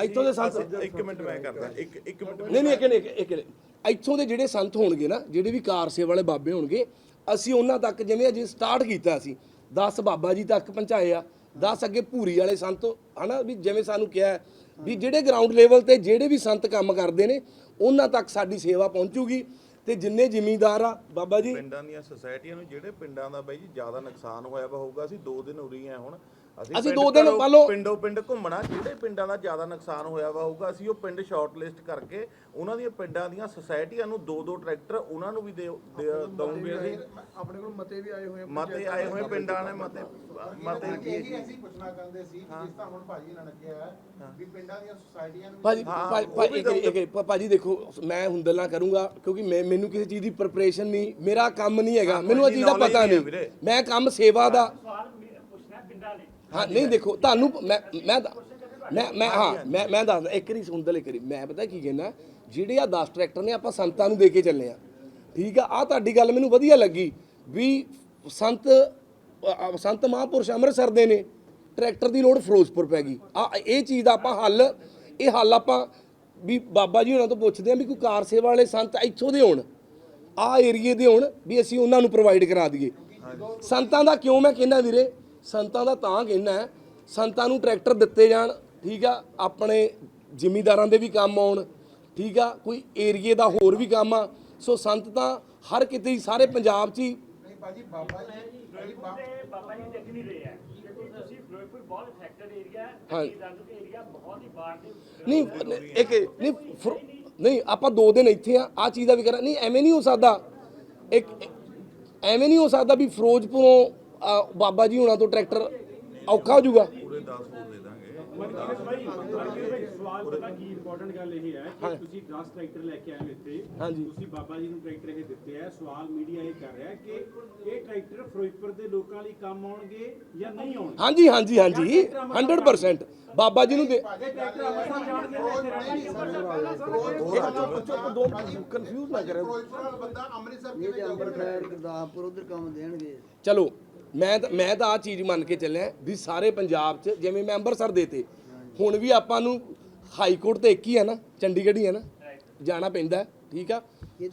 ਇੱਥੋਂ ਦੇ ਸੰਤ ਇੱਕ ਮਿੰਟ ਮੈਂ ਕਰਦਾ। ਇੱਕ ਇੱਕ ਮਿੰਟ ਨਹੀਂ ਨਹੀਂ ਇੱਕ ਨਹੀਂ ਇੱਕ- ਇੱਕ ਨਹੀਂ। ਇੱਥੋਂ ਦੇ ਜਿਹੜੇ ਸੰਤ ਹੋਣਗੇ ਨਾ, ਜਿਹੜੇ ਵੀ ਕਾਰ ਸੇਵਾ ਵਾਲੇ ਬਾਬੇ ਹੋਣਗੇ, ਅਸੀਂ ਉਹਨਾਂ ਤੱਕ ਜਿਵੇਂ ਅਜੇ ਸਟਾਰਟ ਕੀਤਾ ਸੀ 10 ਬਾਬਾ ਜੀ ਤੱਕ ਪਹੁੰਚਾਏ ਆ 10 ਅੱਗੇ ਭੂਰੀ ਵਾਲੇ ਸੰਤ, ਹਨਾ, ਵੀ ਜਿਵੇਂ ਸਾਨੂੰ ਕਿਹਾ ਵੀ ਜਿਹੜੇ ਗਰਾਊਂਡ ਲੈਵਲ ਤੇ ਜਿਹੜੇ ਵੀ ਸੰਤ ਕੰਮ ਕਰਦੇ ਨੇ, ਉਹਨਾਂ ਤੱਕ ਸਾਡੀ ਸੇਵਾ ਪਹੁੰਚੂਗੀ, ਤੇ ਜਿੰਨੇ ਜ਼ਿਮੀਂਦਾਰ ਆ, ਬਾਬਾ ਜੀ। ਪਿੰਡਾਂ ਦੀਆਂ ਸੁਸਾਇਟੀਆਂ ਨੂੰ, ਜਿਹੜੇ ਪਿੰਡਾਂ ਦਾ ਬਾਈ ਜੀ, ਜ਼ਿਆਦਾ ਨੁਕਸਾਨ ਹੋਇਆ ਵਾ, ਹੋਊਗਾ, ਅਸੀਂ 2 ਦਿਨ ਉਰੀ ਆ ਹੁਣ ਅਸੀਂ ਦੋ ਦਿਨ ਮੰਨ ਲਓ- ਪਿੰਡੋਂ ਪਿੰਡ ਘੁੰਮਣਾ ਜਿਹੜੇ ਪਿੰਡਾਂ ਦਾ ਜ਼ਿਆਦਾ ਨੁਕਸਾਨ ਹੋਇਆ ਵਾ ਹੋਊਗਾ ਅਸੀਂ ਉਹ ਪਿੰਡ ਸ਼ਾਰਟ ਲਿਸਟ ਕਰਕੇ ਉਹਨਾਂ ਦੀਆਂ ਪਿੰਡਾਂ ਦੀਆਂ ਸੁਸਾਇਟੀਆਂ ਨੂੰ ਦੋ ਦੋ ਟਰੈਕਟਰ ਉਹਨਾਂ ਨੂੰ ਵੀ ਦੇ ਦਊਂਗੇ ਅਸੀਂ। ਆਪਣੇ ਕੋਲ ਮਤੇ ਵੀ ਆਏ ਹੋਏ ਆ ਮਤੇ ਆਏ ਹੋਏ ਪਿੰਡਾਂ ਨੇ ਮਤੇ ਮਤੇ ਇਹੀ ਅਸੀਂ ਪੁੱਛਣਾ ਚਾਹੁੰਦੇ ਸੀ ਕਿ ਜਿਸ ਤਰ੍ਹਾਂ ਹੁਣ ਭਾਜੀ ਇਹਨਾਂ ਨੇ ਕਿਹਾ ਹੈ। ਵੀ ਪਿੰਡਾਂ ਦੀਆਂ ਸੁਸਾਇਟੀਆਂ ਨੂੰ ਭਾਜੀ ਭਾਜੀ- ਦੇਖੋ ਮੈਂ ਹੁੰਦਲਾ ਕਰੂੰਗਾ ਕਿਉਂਕਿ ਮੈਂ ਮੈਨੂੰ ਕਿਸੇ ਚੀਜ਼ ਦੀ ਪ੍ਰਿਪਰੇਸ਼ਨ ਨਹੀਂ ਮੇਰਾ ਕੰਮ ਨਹੀਂ ਹੈਗਾ ਮੈਨੂੰ ਇਹ ਚੀਜ਼ ਦਾ ਪਤਾ ਨਹੀਂ। ਮੈਂ ਕੰਮ ਸੇਵਾ ਦਾ ਸਵਾਲ ਮੇ- ਪੁੱਛਣਾ ਪਿੰਡਾਂ ਨੇ ਹਾਂ ਨਹੀਂ ਦੇਖੋ ਤੁਹਾਨੂੰ ਮੈਂ ਮੈਂ ਮੈਂ ਮੈਂ ਹਾਂ ਮੈਂ ਮੈਂ ਦੱਸਦਾ ਇੱਕ ਵਾਰੀ ਸੁਣਦਲ ਇੱਕ ਵਾਰੀ ਮੈਂ ਪਤਾ ਕੀ ਕਹਿੰਦਾ ਜਿਹੜੇ ਆ 10 ਟਰੈਕਟਰ ਨੇ ਆਪਾਂ ਸੰਤਾਂ ਨੂੰ ਦੇ ਕੇ ਚੱਲੇ ਆ ਠੀਕ ਆ ਆ ਤੁਹਾਡੀ ਗੱਲ ਮੈਨੂੰ ਵਧੀਆ ਲੱਗੀ ਵੀ ਸੰਤ ਸੰਤ ਮਹਾਂਪੁਰਸ਼ ਅੰਮ੍ਰਿਤਸਰ ਦੇ ਨੇ ਟਰੈਕਟਰ ਦੀ ਲੋੜ ਫਿਰੋਜ਼ਪੁਰ ਪੈ ਗਈ। ਆ ਇਹ ਚੀਜ਼ ਦਾ ਆਪਾਂ ਹੱਲ ਇਹ ਹੱਲ ਆਪਾਂ ਵੀ ਬਾਬਾ ਜੀ ਉਹਨਾਂ ਤੋਂ ਪੁੱਛਦੇ ਆ ਵੀ ਕੋਈ ਕਾਰ ਸੇਵਾ ਵਾਲੇ ਸੰਤ ਇੱਥੋਂ ਦੇ ਹੋਣ ਆ ਏਰੀਏ ਦੇ ਹੋਣ ਵੀ ਅਸੀਂ ਉਹਨਾਂ ਨੂੰ ਪ੍ਰੋਵਾਈਡ ਕਰਾ ਦਈਏ। ਸੰਤਾਂ ਦਾ ਕਿਉਂ ਮੈਂ ਕਹਿੰਦਾ ਵੀਰੇ? ਸੰਤਾਂ ਦਾ ਤਾਂ ਕਹਿੰਦਾ ਹੈ, ਸੰਤਾਂ ਨੂੰ ਟਰੈਕਟਰ ਦਿੱਤੇ ਜਾਣ ਠੀਕ ਆ? ਆਪਣੇ ਜ਼ਿਮੀਂਦਾਰਾਂ ਦੇ ਵੀ ਕੰਮ ਆਉਣ ਠੀਕ ਆ? ਕੋਈ ਏਰੀਏ ਦਾ ਹੋਰ ਵੀ ਕੰਮ ਆ। ਸੋ ਸੰਤ ਤਾਂ ਹਰ ਕਿਤੇ ਹੀ ਸਾਰੇ ਪੰਜਾਬ 'ਚ ਹੀ ਨਹੀਂ ਭਾਜੀ ਬਾਬਾ ਜੀ ਬਾਬਾ ਜੀ ਦੇਖ ਨਹੀਂ ਰਹੇ ਆ। ਕਿਉਂਕਿ ਤੁਸੀਂ ਫਿਰੋਜ਼ਪੁਰ ਬਹੁਤ ਅਫੈਕਟਡ ਏਰੀਆ ਹਾਂ। ਹੈ ਦੰਦ ਦੇ ਏਰੀਆ ਬਹੁਤ ਹੀ ਬਾੜ ਦੇ ਨਹੀਂ ਇੱਕ ਨਹੀਂ ਆਪਾਂ ਦੋ ਦਿਨ ਇੱਥੇ ਆ ਆ ਚੀਜ਼ ਦਾ ਵੀ ਕਰਾਂ। ਨਹੀਂ ਐਵੇਂ ਨਹੀਂ ਹੋ ਸਕਦਾ। ਇੱਕ ਐਵੇਂ ਨਹੀਂ ਹੋ ਸਕਦਾ ਵੀ ਫਿਰੋਜ਼ਪੁਰੋਂ ਬਾਬਾ ਜੀ ਹੁਣਾਂ ਤੋਂ ਟਰੈਕਟਰ ਔਖਾ ਹੋ ਜਾਊਗਾ। ਪੂਰੇ 10 ਹੋਰ ਦੇ ਦਾਂਗੇ। ਸਵਾਲ ਪਤਾ ਕੀ ਇੰਪੋਰਟੈਂਟ ਗੱਲ ਇਹ ਹੈ ਕਿ ਤੁਸੀਂ 10 ਟਰੈਕਟਰ ਲੈ ਕੇ ਆਏ ਹੋ ਇੱਥੇ। ਹਾਂਜੀ। ਤੁਸੀਂ ਬਾਬਾ ਜੀ ਨੂੰ ਟਰੈਕਟਰ ਇਹ ਦਿੱਤੇ ਆ। ਸਵਾਲ ਮੀਡੀਆ ਇਹ ਕਰ ਰਿਹਾ ਹੈ ਕਿ ਇਹ ਟਰੈਕਟਰ ਫਿਰੋਜ਼ਪੁਰ ਦੇ ਲੋਕਾਂ ਲਈ ਕੰਮ ਆਉਣਗੇ ਜਾਂ ਨਹੀਂ ਆਉਣਗੇ? ਹਾਂਜੀ ਹਾਂਜੀ ਹਾਂਜੀ। 100% ਬਾਬਾ ਜੀ ਨੂੰ ਦੇ ਟਰੈਕਟਰ ਅੰਮ੍ਰਿਤਸਰ ਜਾਣਗੇ ਦੋ ਕਨਫਿਊਜ਼ ਨਾ ਕਰੇ ਫਿਰੋਜ਼ਪੁਰ ਵਾਲਾ ਬੰਦਾ ਅੰਮ੍ਰਿਤਸਰ ਕਿਵੇਂ ਜਾਊਗਾ ਅੰਬਰਸਰ ਗੁਰਦਾਸਪੁਰ ਉਧਰ ਕੰਮ ਦੇਣਗੇ ਚਲੋ। ਮੈਂ ਤਾਂ ਮੈਂ ਤਾਂ ਆ ਚੀਜ਼ ਮੰਨ ਕੇ ਚੱਲਿਆ ਵੀ ਸਾਰੇ ਪੰਜਾਬ 'ਚ ਜਿਵੇਂ ਮੈਂ ਅੰਮ੍ਰਿਤਸਰ ਦੇਤੇ ਹੁਣ ਵੀ ਆਪਾਂ ਨੂੰ ਹਾਈ ਕੋਰਟ ਤੇ ਇੱਕ ਹੀ ਹੈ ਨਾ ਚੰਡੀਗੜ੍ਹ ਹੀ ਹੈ ਨਾ ਜਾਣਾ ਪੈਂਦਾ ਠੀਕ ਆ?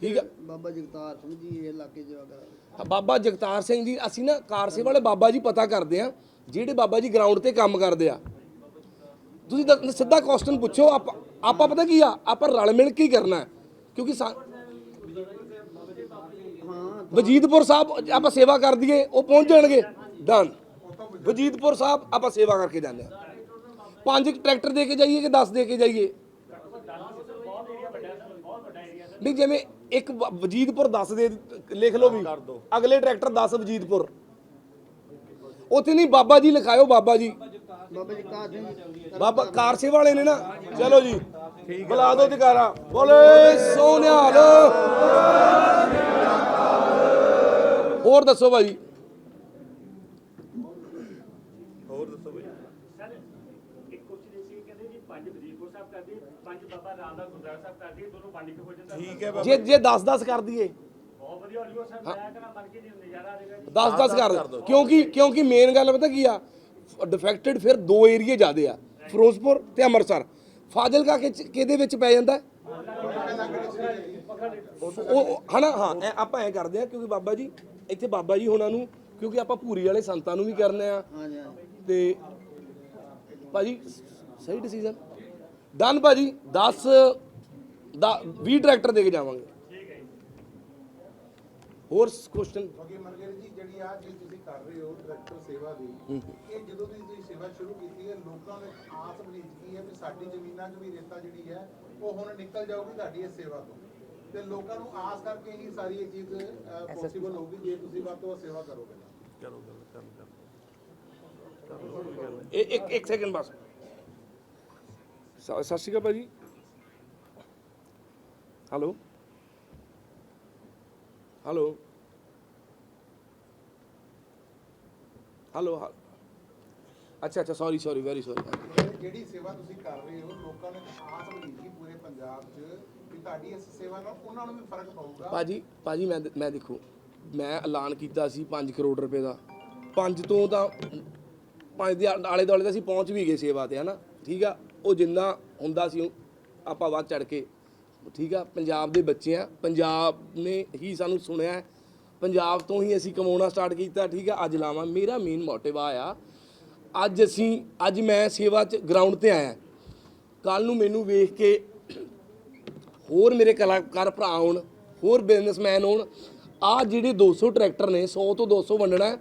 ਠੀਕ ਆ? ਬਾਬਾ ਜਗਤਾਰ ਸਿੰਘ ਜੀ ਇਹ ਇਲਾਕੇ ਚ ਅਗਰ ਬਾਬਾ ਜਗਤਾਰ ਸਿੰਘ ਜੀ ਅਸੀਂ ਨਾ ਕਾਰਸੇ ਵਾਲੇ ਬਾਬਾ ਜੀ ਪਤਾ ਕਰਦੇ ਆ ਜਿਹੜੇ ਬਾਬਾ ਜੀ ਗਰਾਊਂਡ ਤੇ ਕੰਮ ਕਰਦੇ ਆ। ਤੁਸੀਂ ਸਿੱਧਾ ਕੁਐਸਚਨ ਪੁੱਛੋ ਆਪਾਂ ਆਪਾਂ ਪਤਾ ਕੀ ਆ? ਆਪਾਂ ਰਲ ਮਿਲ ਕੇ ਹੀ ਕਰਨਾ। ਕਿਉਂਕਿ ਵਜੀਦਪੁਰ ਸਾਹਿਬ ਆਪਾਂ ਸੇਵਾ ਕਰ ਦਈਏ, ਉਹ ਪਹੁੰਚ ਜਾਣਗੇ। ਡਨ ਵਜੀਦਪੁਰ ਸਾਹਿਬ ਆਪਾਂ ਸੇਵਾ ਕਰਕੇ ਜਾਂਦੇ ਆ ਪੰਜ ਟਰੈਕਟਰ ਦੇ ਕੇ ਜਾਈਏ ਕਿ 10 ਦੇ ਕੇ ਜਾਈਏ? ਨਹੀਂ, ਜਿਵੇਂ ਇੱਕ ਵਜੀਦਪੁਰ 10 ਦੇ, ਲਿਖ ਲਓ ਵੀ। ਅਗਲੇ ਟਰੈਕਟਰ 10 ਵਜੀਦਪੁਰ। ਉੱਥੇ ਨਹੀਂ, ਬਾਬਾ ਜੀ ਲਿਖਾਇਓ, ਬਾਬਾ ਜੀ। ਬਾਬਾ ਕਾਰ ਸਿੰਘ ਬਾਬਾ ਕਾਰਸੇ ਵਾਲੇ ਨੇ ਨਾ। ਚਲੋ ਜੀ, ਬੁਲਾ ਦਿਓ ਜਕਾਰਾ। ਬੋਲੇ ਸੋਨਿਹਾਲ ਹੋਰ ਦੱਸੋ ਹੋਰ ਕਹਿੰਦੇ ਜੀ ਪੰਜ ਵਜ਼ੀਰਪੁਰ ਸਾਹਿਬ ਕਰਦੇ ਪੰਜ ਬਾਬਾ ਰਾਮਦਾਸ ਗੁਰਦੁਆਰਾ ਸਾਹਿਬ ਕਰਦੇ ਦੋਨੋਂ ਵੰਡ ਕੇ ਹੋ ਜਾਂਦਾ ਠੀਕ ਹੈ ਬਾਬਾ ਜੇ ਜੇ। 10 10 ਕਰ ਦਈਏ। ਬਹੁਤ ਵਧੀਆ ਹੋਲੀ ਸਰ ਮੈਂ ਕਹਿੰਦਾ ਮਨ ਕੇ ਜੀ ਨਜ਼ਾਰਾ ਆ ਜਾਏਗਾ ਜੀ। 10 10 ਕਰ ਕਿਉਂਕਿ ਕਿਉਂਕਿ ਮੇਨ ਗੱਲ ਪਤਾ ਕੀ ਆ? ਡਿਫੈਕਟਡ ਫਿਰ ਦੋ ਏਰੀਏ ਜ਼ਿਆਦੇ ਆ। ਫਿਰੋਜ਼ਪੁਰ ਤੇ ਅੰਮ੍ਰਿਤਸਰ। ਫਾਜ਼ਿਲਕਾ ਕਿ ਕਿਹਦੇ ਵਿੱਚ ਪੈ ਜਾਂਦਾ? ਉਹ ਹਨਾ, ਹਾਂ, ਐ ਆਪਾਂ ਐ ਕਰਦੇ ਆ, ਕਿਉਂਕਿ ਬਾਬਾ ਜੀ, ਇੱਥੇ ਬਾਬਾ ਜੀ ਹੋਣਾ ਨੂੰ, ਕਿਉਂਕਿ ਆਪਾਂ ਪੂਰੀ ਵਾਲੇ ਸੰਤਾਂ ਨੂੰ ਵੀ ਕਰਨੇ ਆ। ਤੇ ਭਾਜੀ, ਸਹੀ ਡਿਸੀਜਨ ਡਨ ਭਾਜੀ 10 ਦਾ 20 ਟਰੈਕਟਰ ਦੇ ਕੇ ਜਾਵਾਂਗੇ। ਹੋਰ ਕੁਐਸਚਨ ਜੀ, ਜਿਹੜੀ ਆ ਤੁਸੀਂ ਕਰ ਰਹੇ ਹੋ ਡਾਇਰੈਕਟਰ ਸੇਵਾ ਦੀ ਇਹ ਜਦੋਂ ਦੀ ਤੁਸੀਂ ਸੇਵਾ ਸ਼ੁਰੂ ਕੀਤੀ ਹੈ ਲੋਕਾਂ ਵਿੱਚ ਆਸ ਬਣੀ ਕੀ ਹੈ ਵੀ ਸਾਡੀ ਜ਼ਮੀਨਾਂ 'ਚ ਵੀ ਰੇਤਾ ਜਿਹੜੀ ਹੈ ਉਹ ਹੁਣ ਨਿਕਲ ਜਾਊਗੀ ਤੁਹਾਡੀ ਇਸ ਸੇਵਾ ਤੋਂ। ਤੇ ਲੋਕਾਂ ਨੂੰ ਆਸ ਕਰਕੇ ਹੀ ਸਾਰੀ ਇਹ ਚੀਜ਼ ਪੋਸੀਬਲ ਹੋਊਗੀ ਜੇ ਤੁਸੀਂ ਵੱਧ ਤੋਂ ਸੇਵਾ ਕਰੋਗੇ ਕਰੋ ਗੱਲ ਕਰ ਕਰ ਇਹ ਇੱਕ ਇੱਕ ਸੈਕਿੰਡ ਬਸ। ਸਤਿ ਸ਼੍ਰੀ ਅਕਾਲ ਭਾਜੀ। ਹੈਲੋ ਹੈਲੋ ਹੈਲੋ ਅੱਛਾ ਅੱਛਾ ਸੌਰੀ ਸੌਰੀ ਵੈਰੀ ਸੌਰੀ ਜਿਹੜੀ- ਸੇਵਾ ਤੁਸੀਂ ਕਰ ਰਹੇ ਹੋ ਲੋਕਾਂ ਨੂੰ ਆਸ ਸੀ ਪੂਰੇ ਪੰਜਾਬ 'ਚ ਕਿ ਤੁਹਾਡੀ ਇਸ ਸੇਵਾ ਨਾਲ ਉਹਨਾਂ ਨੂੰ ਵੀ ਫ਼ਰਕ ਪਊਗਾ। ਭਾਜੀ ਭਾਜੀ ਮੈਂ ਮੈਂ ਦੇਖੋ ਮੈਂ ਐਲਾਨ ਕੀਤਾ ਸੀ 5 ਕਰੋੜ ਰੁਪਏ ਦਾ। 5 ਤੋਂ ਤਾਂ 5 ਦੇ ਆਲੇ ਦੁਆਲੇ ਤਾਂ ਅਸੀਂ ਪਹੁੰਚ ਵੀ ਗਏ ਸੇਵਾ ਤੇ ਹਨਾ? ਠੀਕ ਆ? ਉਹ ਜਿੰਨਾ ਹੁੰਦਾ ਸੀ ਆਪਾਂ ਵੱਧ ਚੜ ਕੇ। ਠੀਕ ਆ? ਪੰਜਾਬ ਦੇ ਬੱਚੇ ਆ ਪੰਜਾਬ ਨੇ ਹੀ ਸਾਨੂੰ ਸੁਣਿਆ। ਪੰਜਾਬ ਤੋਂ ਹੀ ਅਸੀਂ ਕਮਾਉਣਾ ਸਟਾਰਟ ਕੀਤਾ ਠੀਕ ਆ? ਅੱਜ ਲਾਵਾਂ ਮੇਰਾ ਮੇਨ ਮੋਟਿਵ ਆ ਅੱਜ ਅਸੀਂ ਅੱਜ ਮੈਂ ਸੇਵਾ 'ਚ ਗਰਾਊਂਡ ਤੇ ਆਇਆ। ਕੱਲ ਨੂੰ ਮੈਨੂੰ ਵੇਖ ਕੇ ਹੋਰ ਮੇਰੇ ਕਲਾਕਾਰ ਭਰਾ ਹੋਣ ਹੋਰ ਬਿਜ਼ਨਸਮੈਨ ਹੋਣ ਆ ਜਿਹੜੇ 200 ਟਰੈਕਟਰ ਨੇ 100 ਤੋਂ 200 ਵੰਡਣਾ ਹੈ,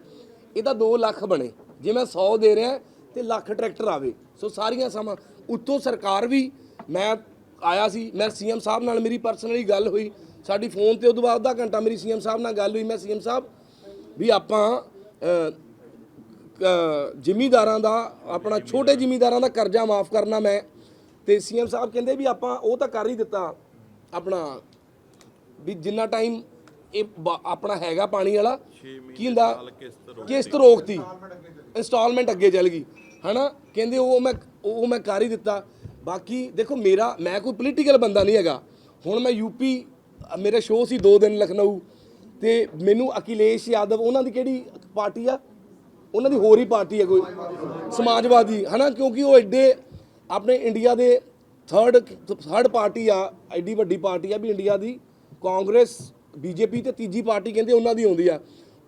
ਇਹਦਾ 2 ਲੱਖ ਬਣੇ। ਜੇ ਮੈਂ 100 ਦੇ ਰਿਹਾ ਤੇ ਲੱਖ ਟਰੈਕਟਰ ਆਵੇ। ਸੋ ਸਾਰੀਆਂ ਸਮਾਂ ਉੱਤੋਂ ਸਰਕਾਰ ਵੀ ਮੈਂ ਆਇਆ ਸੀ ਮੈਂ ਸੀਐਮ ਸਾਹਿਬ ਨਾਲ ਮੇਰੀ ਪਰਸਨਲੀ ਗੱਲ ਹੋਈ ਸਾਡੀ ਫੋਨ ਤੇ ਉਦੋਂ ਬਾਅਦ ਅੱਧਾ ਘੰਟਾ ਮੇਰੀ ਸੀਐਮ ਸਾਹਿਬ ਨਾਲ ਗੱਲ ਹੋਈ ਮੈਂ ਸੀਐਮ ਸਾਹਿਬ ਵੀ ਆਪਾਂ ਜ਼ਿਮੀਂਦਾਰਾਂ ਦਾ ਆਪਣਾ ਛੋਟੇ ਜ਼ਿਮੀਂਦਾਰਾਂ ਦਾ ਕਰਜ਼ਾ ਮਾਫ ਕਰਨਾ ਮੈਂ। ਤੇ ਸੀਐਮ ਸਾਹਿਬ ਕਹਿੰਦੇ ਵੀ ਆਪਾਂ ਉਹ ਤਾਂ ਕਰ ਹੀ ਦਿੱਤਾ ਆਪਣਾ ਵੀ ਜਿੰਨਾ ਟਾਈਮ ਇਹ ਆਪਣਾ ਹੈਗਾ ਪਾਣੀ ਵਾਲਾ ਕੀ ਹੁੰਦਾ ਕਿਸ਼ਤ ਰੋਕਤੀ। ਇਨਸਟਾਲਮੈਂਟ ਅੱਗੇ ਚੱਲ ਗਈ ਹਨਾ? ਕਹਿੰਦੇ ਉਹ ਮੈਂ ਉਹ ਮੈਂ ਕਰ ਹੀ ਦਿੱਤਾ। ਬਾਕੀ ਦੇਖੋ ਮੇਰਾ ਮੈਂ ਕੋਈ ਪੋਲੀਟੀਕਲ ਬੰਦਾ ਨਹੀਂ ਹੈਗਾ। ਹੁਣ ਮੈਂ ਯੂਪੀ ਮੇਰੇ ਸ਼ੋਅ ਸੀ 2 ਦਿਨ ਲਖਨਊ, ਤੇ ਮੈਨੂੰ ਅਖਿਲੇਸ਼ ਯਾਦਵ, ਉਹਨਾਂ ਦੀ ਕਿਹੜੀ ਪਾਰਟੀ ਆ? ਉਹਨਾਂ ਦੀ ਹੋਰ ਹੀ ਪਾਰਟੀ ਹੈ ਕੋਈ? ਸਮਾਜਵਾਦੀ, ਹਨਾ? ਕਿਉਂਕਿ ਉਹ ਐਡੇ ਆਪਣੇ ਇੰਡੀਆ ਦੇ ਥਰਡ ਥਰਡ ਪਾਰਟੀ ਆ, ਐਡੀ ਵੱਡੀ ਪਾਰਟੀ ਆ ਵੀ ਇੰਡੀਆ ਦੀ, ਕਾਂਗਰਸ, ਬੀਜੇਪੀ ਤੇ ਤੀਜੀ ਪਾਰਟੀ ਕਹਿੰਦੇ ਉਹਨਾਂ ਦੀ ਆਉਂਦੀ ਆ।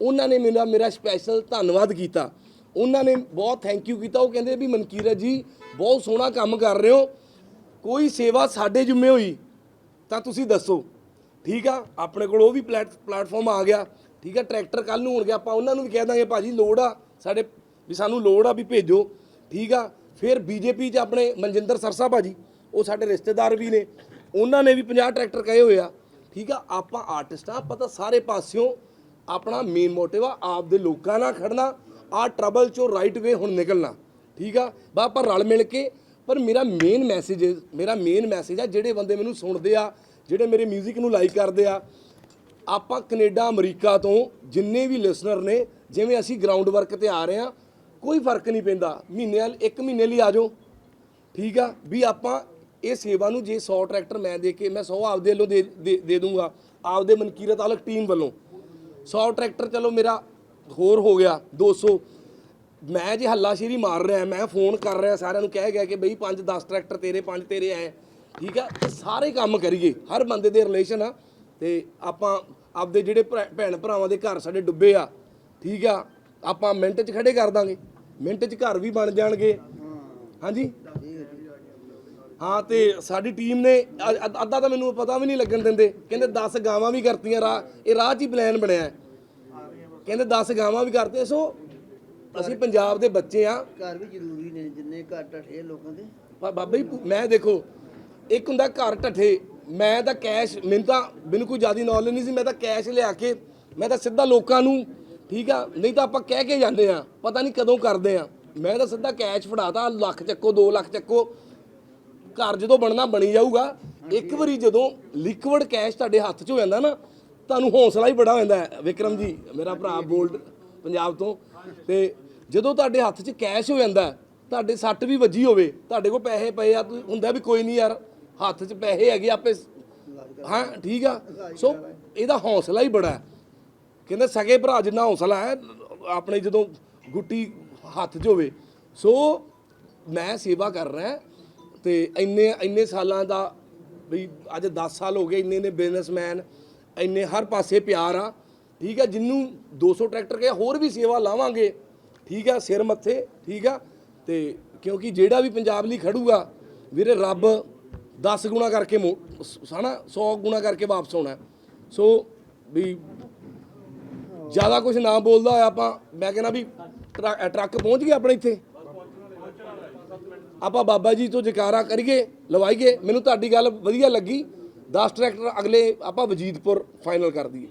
ਉਹਨਾਂ ਨੇ ਮੇਰਾ ਮੇਰਾ ਸਪੈਸ਼ਲ ਧੰਨਵਾਦ ਕੀਤਾ। ਉਹਨਾਂ ਨੇ ਬਹੁਤ ਥੈਂਕ ਯੂ ਕੀਤਾ। ਉਹ ਕਹਿੰਦੇ ਵੀ, ਮਨਕੀਰਤ ਜੀ, ਬਹੁਤ ਸੋਹਣਾ ਕੰਮ ਕਰ ਰਹੇ ਹੋ। ਕੋਈ ਸੇਵਾ ਸਾਡੇ ਜਿੰਮੇ ਹੋਈ, ਤਾਂ ਤੁਸੀਂ ਦੱਸੋ। ਠੀਕ ਆ? ਆਪਣੇ ਕੋਲ ਉਹ ਵੀ ਪਲੈਟ- ਪਲੇਟਫਾਰਮ ਆ ਗਿਆ। ਠੀਕ ਆ? ਟਰੈਕਟਰ ਕੱਲ ਨੂੰ ਹੋਣਗੇ। ਆਪਾਂ ਉਹਨਾਂ ਨੂੰ ਵੀ ਕਹਿ ਦਾਂਗੇ, ਭਾਜੀ, ਲੋੜ ਆ ਸਾਡੇ, ਵੀ ਸਾਨੂੰ ਲੋੜ ਆ ਵੀ ਭੇਜੋ। ਠੀਕ ਆ? ਫਿਰ ਬੀਜੇਪੀ 'ਚ ਆਪਣੇ ਮਨਜਿੰਦਰ ਸਰਸਾ ਭਾਜੀ, ਉਹ ਸਾਡੇ ਰਿਸ਼ਤੇਦਾਰ ਵੀ ਨੇ। ਉਹਨਾਂ ਨੇ ਵੀ 50 ਟਰੈਕਟਰ ਕਹੇ ਹੋਏ ਆ। ਠੀਕ ਆ? ਆਪਾਂ ਆਰਟਿਸਟ ਆ ਆਪਾਂ ਤਾਂ ਸਾਰੇ ਪਾਸਿਓਂ ਆਪਣਾ ਮੇਨ ਮੋਟਿਵ ਆ, ਆਪ ਦੇ ਲੋਕਾਂ ਨਾਲ ਖੜਨਾ ਆ ਟਰਬਲ ਚੋਂ ਰਾਈਟ ਵੇ ਹੁਣ ਨਿਕਲਣਾ। ਠੀਕ ਆ? ਬਾ ਆਪਾਂ ਰਲ ਮਿਲ ਕੇ, ਪਰ ਮੇਰਾ ਮੇਨ ਮੈਸੇਜ ਮੇਰਾ ਮੇਨ ਮੈਸੇਜ ਆ, ਜਿਹੜੇ ਬੰਦੇ ਮੈਨੂੰ ਸੁਣਦੇ ਆ ਜਿਹੜੇ ਮੇਰੇ 뮤직 ਨੂੰ ਲਾਈਕ ਕਰਦੇ ਆ, ਆਪਾਂ ਕੈਨੇਡਾ, ਅਮਰੀਕਾ ਤੋਂ ਜਿੰਨੇ ਵੀ ਲਿਸਨਰ ਨੇ, ਜਿਵੇਂ ਅਸੀਂ ਗਰਾਊਂਡ ਵਰਕ ਤੇ ਆ ਰਹੇ ਆ ਕੋਈ ਫ਼ਰਕ ਨਹੀਂ ਪੈਂਦਾ। ਮਹੀਨੇ ਇੱਕ ਮਹੀਨੇ ਲਈ ਆ ਜਾਓ। ਠੀਕ ਆ? ਵੀ ਆਪਾਂ ਇਹ ਸੇਵਾ ਨੂੰ ਜੇ 100 ਟਰੈਕਟਰ ਮੈਂ ਦੇ ਕੇ, ਮੈਂ 100 ਆਪਦੇ ਵੱਲੋਂ ਦੇ, ਦੇ- ਦੇ ਦੂੰਗਾ, ਆਪਦੇ ਮਨਕੀਰਤ ਆਲਕ ਟੀਮ ਵੱਲੋਂ। 100 ਟਰੈਕਟਰ ਚਲੋ ਮੇਰਾ ਹੋਰ ਹੋ ਗਿਆ 200 ਮੈਂ ਜੇ ਹੱਲਾਸ਼ੇਰੀ ਮਾਰ ਰਿਹਾ, ਮੈਂ ਫੋਨ ਕਰ ਰਿਹਾ, ਸਾਰਿਆਂ ਨੂੰ ਕਹਿ ਗਿਆ ਕਿ ਬਈ 5 10 ਟਰੈਕਟਰ ਤੇਰੇ 5 ਤੇਰੇ ਐ। ਠੀਕ ਆ? ਸਾਰੇ ਕੰਮ ਕਰੀਏ। ਹਰ ਬੰਦੇ ਦੇ ਰਿਲੇਸ਼ਨ ਆ। ਤੇ ਆਪਾਂ ਆਪਦੇ ਜਿਹੜੇ ਭੈਣ ਭਰਾਵਾਂ ਦੇ ਘਰ ਸਾਡੇ ਡੁੱਬੇ ਆ ਠੀਕ ਆ? ਆਪਾਂ ਮਿੰਟ 'ਚ ਖੜੇ ਕਰ ਦਾਂਗੇ। ਮਿੰਟ 'ਚ ਘਰ ਵੀ ਬਣ ਜਾਣਗੇ। ਹਾਂਜੀ? ਹਾਂ ਤੇ ਸਾਡੀ ਟੀਮ ਨੇ ਅੱਧਾ ਤਾਂ ਮੈਨੂੰ ਪਤਾ ਵੀ ਨਹੀਂ ਲੱਗਣ ਦਿੰਦੇ। ਕਹਿੰਦੇ 10 ਗਾਵਾਂ ਵੀ ਕਰਤੀਆਂ ਰਾਹ। ਇਹ ਰਾਹ 'ਚ ਹੀ ਪਲਾਨ ਬਣਿਆ। ਕਹਿੰਦੇ 10 ਗਾਵਾਂ ਵੀ ਕਰਤੇ ਸੋ ਅਸੀਂ ਪੰਜਾਬ ਦੇ ਬੱਚੇ ਆ। ਘਰ ਵੀ ਜ਼ਰੂਰੀ ਨੇ ਜਿੰਨੇ ਘਰ ਢੱਠੇ ਲੋਕਾਂ ਦੇ। ਬਾਬਾ ਜੀ ਮੈਂ ਦੇਖੋ ਇੱਕ ਹੁੰਦਾ ਘਰ ਢੱਠੇ। ਮੈਂ ਤਾਂ ਕੈਸ਼ ਮੈਨੂੰ ਤਾਂ ਮੈਨੂੰ ਕੋਈ ਜ਼ਿਆਦਾ ਨੌਲੇਜ ਨਹੀਂ ਸੀ ਮੈਂ ਤਾਂ ਕੈਸ਼ ਲਿਆ ਕੇ ਮੈਂ ਤਾਂ ਸਿੱਧਾ ਲੋਕਾਂ ਨੂੰ ਠੀਕ ਆ ਨਹੀਂ ਤਾਂ ਆਪਾਂ ਕਹਿ ਕੇ ਜਾਂਦੇ ਆ ਪਤਾ ਨਹੀਂ ਕਦੋਂ ਕਰਦੇ ਆ। ਮੈਂ ਤਾਂ ਸਿੱਧਾ ਕੈਸ਼ ਫੜਾਤਾ ਲੱਖ ਚੱਕੋ 2 ਲੱਖ ਚੱਕੋ। ਘਰ ਜਦੋਂ ਬਣਨਾ ਬਣੀ ਜਾਊਗਾ। ਇੱਕ ਵਾਰੀ ਜਦੋਂ ਲਿਕਵਿਡ ਕੈਸ਼ ਤੁਹਾਡੇ ਹੱਥ 'ਚ ਹੋ ਜਾਂਦਾ ਨਾ ਤੁਹਾਨੂੰ ਹੌਸਲਾ ਹੀ ਬੜਾ ਹੋ ਜਾਂਦਾ ਹੈ। ਵਿਕਰਮ ਜੀ ਮੇਰਾ ਭਰਾ ਬੋਲਡ ਪੰਜਾਬ ਤੋਂ ਤੇ ਜਦੋਂ ਤੁਹਾਡੇ ਹੱਥ 'ਚ ਕੈਸ਼ ਹੋ ਜਾਂਦਾ ਹੈ, ਤੁਹਾਡੇ ਸੱਟ ਵੀ ਵੱਜੀ ਹੋਵੇ ਤੁਹਾਡੇ ਕੋਲ ਪੈਸੇ ਪਏ ਆ ਤੁਸੀਂ- ਹੁੰਦਾ ਵੀ ਕੋਈ ਨਹੀਂ ਯਾਰ। ਹੱਥ 'ਚ ਪੈਸੇ ਹੈਗੇ ਆਪੇ ਹਾਂ, ਠੀਕ ਆ। ਸੋ ਇਹਦਾ ਹੌਸਲਾ ਹੀ ਬੜਾ ਕਹਿੰਦਾ ਕਹਿੰਦੇ ਸਗੇ ਭਰਾ ਜਿੰਨਾ ਹੌਸਲਾ ਹੈ, ਆਪਣੇ ਜਦੋਂ ਗੁੱਟੀ ਹੱਥ 'ਚ ਹੋਵੇ। ਸੋ ਮੈਂ ਸੇਵਾ ਕਰ ਰਿਹਾ ਤੇ ਇੰਨੇ ਇੰਨੇ ਸਾਲਾਂ ਦਾ ਵੀ ਅੱਜ 10 ਸਾਲ ਹੋ ਗਏ ਇੰਨੇ ਨੇ ਬਿਜ਼ਨਸਮੈਨ, ਇੰਨੇ ਹਰ ਪਾਸੇ ਪਿਆਰ ਆ। ਠੀਕ ਆ, ਜਿੰਨੂੰ 200 ਟਰੈਕਟਰ ਕੇ ਹੋਰ ਵੀ ਸੇਵਾ ਲਾਵਾਂਗੇ। ਠੀਕ ਆ, ਸਿਰ ਮੱਥੇ, ਠੀਕ ਆ। ਤੇ ਕਿਉਂਕਿ ਜਿਹੜਾ ਵੀ ਪੰਜਾਬ ਲਈ ਖੜੂਗਾ, ਵੀਰੇ ਰੱਬ 10 ਗੁਣਾ ਕਰਕੇ ਮੋ- ਸ- ਹਨਾ 100 ਗੁਣਾ ਕਰਕੇ ਵਾਪਸ ਆਉਣਾ। ਸੋ ਵੀ ਜ਼ਿਆਦਾ ਕੁਝ ਨਾ ਬੋਲਦਾ ਹੋਇਆ ਆਪਾਂ, ਮੈਂ ਕਹਿੰਦਾ ਵੀ ਟਰੱਕ ਟਰੱਕ ਪਹੁੰਚ ਗਿਆ ਆਪਣੇ ਇੱਥੇ। ਆਪਾਂ ਬਾਬਾ ਜੀ ਤੋਂ ਜਕਾਰਾ ਕਰੀਏ, ਲਵਾਈਏ। ਮੈਨੂੰ ਤੁਹਾਡੀ ਗੱਲ ਵਧੀਆ ਲੱਗੀ। 10 ਟਰੈਕਟਰ ਅਗਲੇ ਆਪਾਂ ਵਜੀਦਪੁਰ ਫਾਈਨਲ ਕਰ ਦਈਏ।